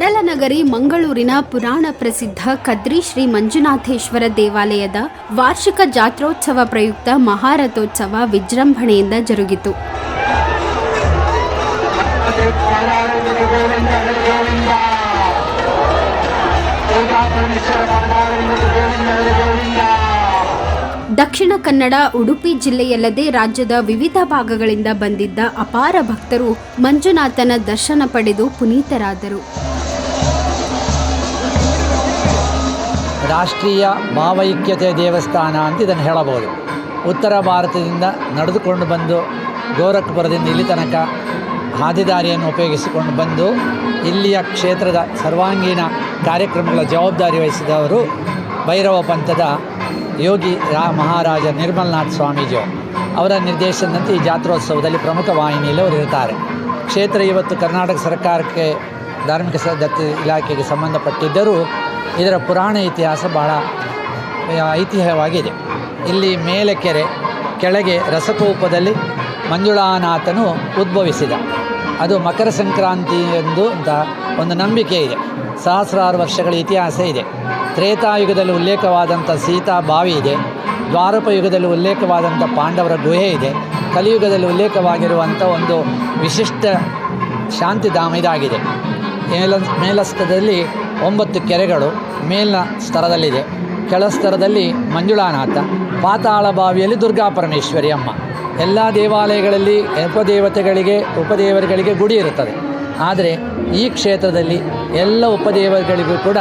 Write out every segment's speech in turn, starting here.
ನಗರಿ ಮಂಗಳೂರಿನ ಪುರಾಣ ಪ್ರಸಿದ್ಧ ಕದ್ರಿ ಶ್ರೀ ಮಂಜುನಾಥೇಶ್ವರ ದೇವಾಲಯದ ವಾರ್ಷಿಕ ಜಾತ್ರೋತ್ಸವ ಪ್ರಯುಕ್ತ ಮಹಾರಥೋತ್ಸವ ವಿಜೃಂಭಣೆಯಿಂದ ಜರುಗಿತು. ದಕ್ಷಿಣ ಕನ್ನಡ, ಉಡುಪಿ ಜಿಲ್ಲೆಯಲ್ಲದೆ ರಾಜ್ಯದ ವಿವಿಧ ಭಾಗಗಳಿಂದ ಬಂದಿದ್ದ ಅಪಾರ ಭಕ್ತರು ಮಂಜುನಾಥನ ದರ್ಶನ ಪಡೆದು ಪುನೀತರಾದರು. ರಾಷ್ಟ್ರೀಯ ಭಾವೈಕ್ಯತೆ ದೇವಸ್ಥಾನ ಅಂತ ಇದನ್ನು ಹೇಳಬಹುದು. ಉತ್ತರ ಭಾರತದಿಂದ ನಡೆದುಕೊಂಡು ಬಂದು ಗೋರಖ್ಪುರದಿಂದ ಇಲ್ಲಿ ತನಕ ಹಾದಿದಾರಿಯನ್ನು ಉಪಯೋಗಿಸಿಕೊಂಡು ಬಂದು ಇಲ್ಲಿಯ ಕ್ಷೇತ್ರದ ಸರ್ವಾಂಗೀಣ ಕಾರ್ಯಕ್ರಮಗಳ ಜವಾಬ್ದಾರಿ ವಹಿಸಿದವರು ಭೈರವ ಪಂಥದ ಯೋಗಿ ರಾ ಮಹಾರಾಜ ನಿರ್ಮಲ್ನಾಥ್ ಸ್ವಾಮೀಜಿಯವರು. ಅವರ ನಿರ್ದೇಶನದಂತೆ ಈ ಜಾತ್ರೋತ್ಸವದಲ್ಲಿ ಪ್ರಮುಖ ವಾಹಿನಿಯಲ್ಲಿ ಅವರು ಇರ್ತಾರೆ ಕ್ಷೇತ್ರ ಇವತ್ತು ಕರ್ನಾಟಕ ಸರ್ಕಾರಕ್ಕೆ ಧಾರ್ಮಿಕ ದತ್ತಿ ಇಲಾಖೆಗೆ ಸಂಬಂಧಪಟ್ಟಿದ್ದರೂ ಇದರ ಪುರಾಣ ಇತಿಹಾಸ ಬಹಳ ಐತಿಹ್ಯವಾಗಿದೆ. ಇಲ್ಲಿ ಮೇಲೆ ಕೆರೆ, ಕೆಳಗೆ ರಸಕೋಪದಲ್ಲಿ ಮಂಜುಳಾನಾಥನು ಉದ್ಭವಿಸಿದ. ಅದು ಮಕರ ಸಂಕ್ರಾಂತಿ ಎಂದು ಅಂತ ಒಂದು ನಂಬಿಕೆ ಇದೆ. ಸಹಸ್ರಾರು ವರ್ಷಗಳ ಇತಿಹಾಸ ಇದೆ. ತ್ರೇತಾಯುಗದಲ್ಲಿ ಉಲ್ಲೇಖವಾದಂಥ ಸೀತಾ ಬಾವಿ ಇದೆ. ದ್ವಾರಪ ಯುಗದಲ್ಲಿ ಉಲ್ಲೇಖವಾದಂಥ ಪಾಂಡವರ ಗುಹೆ ಇದೆ. ಕಲಿಯುಗದಲ್ಲಿ ಉಲ್ಲೇಖವಾಗಿರುವಂಥ ಒಂದು ವಿಶಿಷ್ಟ ಶಾಂತಿಧಾಮ ಇದಾಗಿದೆ. ಮೇಲ ಒಂಬತ್ತು ಕೆರೆಗಳು ಮೇಲಿನ ಸ್ತರದಲ್ಲಿದೆ. ಕೆಳ ಸ್ತರದಲ್ಲಿ ಮಂಜುಳಾನಾಥ ಪಾತಾಳ ಬಾವಿಯಲ್ಲಿ ದುರ್ಗಾ ಪರಮೇಶ್ವರಿ ಅಮ್ಮ. ಎಲ್ಲ ದೇವಾಲಯಗಳಲ್ಲಿ ಉಪದೇವತೆಗಳಿಗೆ, ಉಪದೇವರುಗಳಿಗೆ ಗುಡಿ ಇರುತ್ತದೆ. ಆದರೆ ಈ ಕ್ಷೇತ್ರದಲ್ಲಿ ಎಲ್ಲ ಉಪದೇವರುಗಳಿಗೂ ಕೂಡ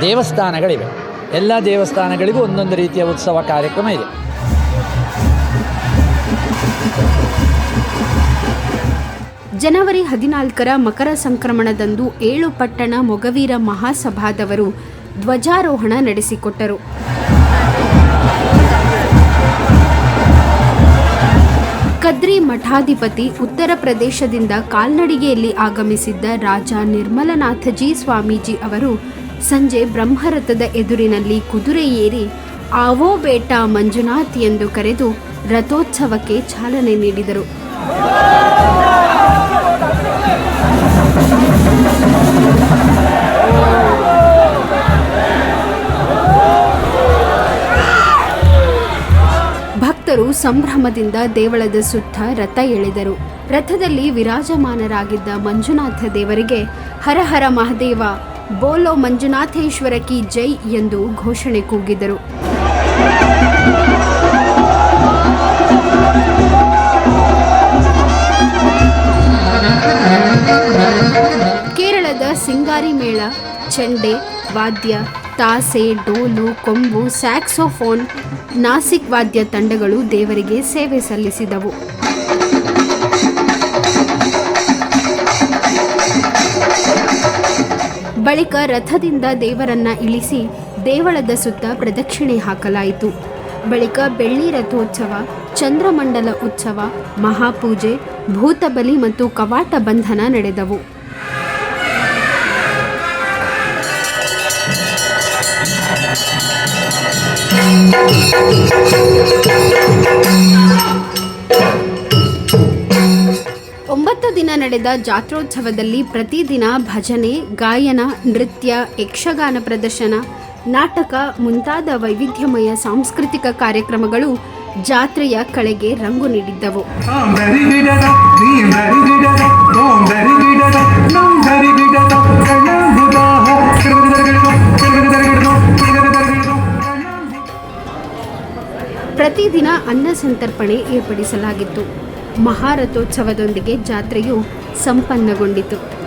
ದೇವಸ್ಥಾನಗಳಿವೆ. ಎಲ್ಲ ದೇವಸ್ಥಾನಗಳಿಗೂ ಒಂದೊಂದು ರೀತಿಯ ಉತ್ಸವ ಕಾರ್ಯಕ್ರಮ ಇದೆ. ಜನವರಿ ಹದಿನಾಲ್ಕರ ಮಕರ ಸಂಕ್ರಮಣದಂದು ಏಳು ಪಟ್ಟಣ ಮೊಗವೀರ ಮಹಾಸಭಾದವರು ಧ್ವಜಾರೋಹಣ ನಡೆಸಿಕೊಟ್ಟರು. ಕದ್ರಿ ಮಠಾಧಿಪತಿ ಉತ್ತರ ಪ್ರದೇಶದಿಂದ ಕಾಲ್ನಡಿಗೆಯಲ್ಲಿ ಆಗಮಿಸಿದ್ದ ರಾಜ ನಿರ್ಮಲನಾಥಜಿ ಸ್ವಾಮೀಜಿ ಅವರು ಸಂಜೆ ಬ್ರಹ್ಮರಥದ ಎದುರಿನಲ್ಲಿ ಕುದುರೆ ಏರಿ, ಆವೋ ಬೇಟಾ ಮಂಜುನಾಥ್ ಎಂದು ಕರೆದು ರಥೋತ್ಸವಕ್ಕೆ ಚಾಲನೆ ನೀಡಿದರು. ಸಂಭ್ರಮದಿಂದ ದೇವಳದ ಸುತ್ತ ರಥ ಎಳೆದರು. ರಥದಲ್ಲಿ ವಿರಾಜಮಾನರಾಗಿದ್ದ ಮಂಜುನಾಥ ದೇವರಿಗೆ ಹರ ಹರ ಮಹದೇವ, ಬೋಲೋ ಮಂಜುನಾಥೇಶ್ವರ ಕಿ ಜೈ ಎಂದು ಘೋಷಣೆ ಕೂಗಿದರು. ಸಿಂಗಾರಿ ಮೇಳ ಚೆಂಡೆ, ವಾದ್ಯ, ತಾಸೆ, ಡೋಲು, ಕೊಂಬು, ಸ್ಯಾಕ್ಸೋಫೋನ್, ನಾಸಿಕ್ ವಾದ್ಯ ತಂಡಗಳು ದೇವರಿಗೆ ಸೇವೆ ಸಲ್ಲಿಸಿದವು. ಬಳಿಕ ರಥದಿಂದ ದೇವರನ್ನ ಇಳಿಸಿ ದೇವಳದ ಸುತ್ತ ಪ್ರದಕ್ಷಿಣೆ ಹಾಕಲಾಯಿತು. ಬಳಿಕ ಬೆಳ್ಳಿ ರಥೋತ್ಸವ, ಚಂದ್ರಮಂಡಲ ಉತ್ಸವ, ಮಹಾಪೂಜೆ, ಭೂತಬಲಿ ಮತ್ತು ಕವಾಟ ಬಂಧನ ನಡೆದವು. ಒಂಬತ್ತು ದಿನ ನಡೆದ ಜಾತ್ರೋತ್ಸವದಲ್ಲಿ ಪ್ರತಿದಿನ ಭಜನೆ, ಗಾಯನ, ನೃತ್ಯ, ಯಕ್ಷಗಾನ ಪ್ರದರ್ಶನ, ನಾಟಕ ಮುಂತಾದ ವೈವಿಧ್ಯಮಯ ಸಾಂಸ್ಕೃತಿಕ ಕಾರ್ಯಕ್ರಮಗಳು ಜಾತ್ರೆಯ ಕಳೆಗೆ ರಂಗು ನೀಡಿದ್ದವು. ಪ್ರತಿದಿನ ಅನ್ನ ಸಂತರ್ಪಣೆ ಏರ್ಪಡಿಸಲಾಗಿತ್ತು. ಮಹಾರಥೋತ್ಸವದೊಂದಿಗೆ ಜಾತ್ರೆಯು ಸಂಪನ್ನಗೊಂಡಿತು.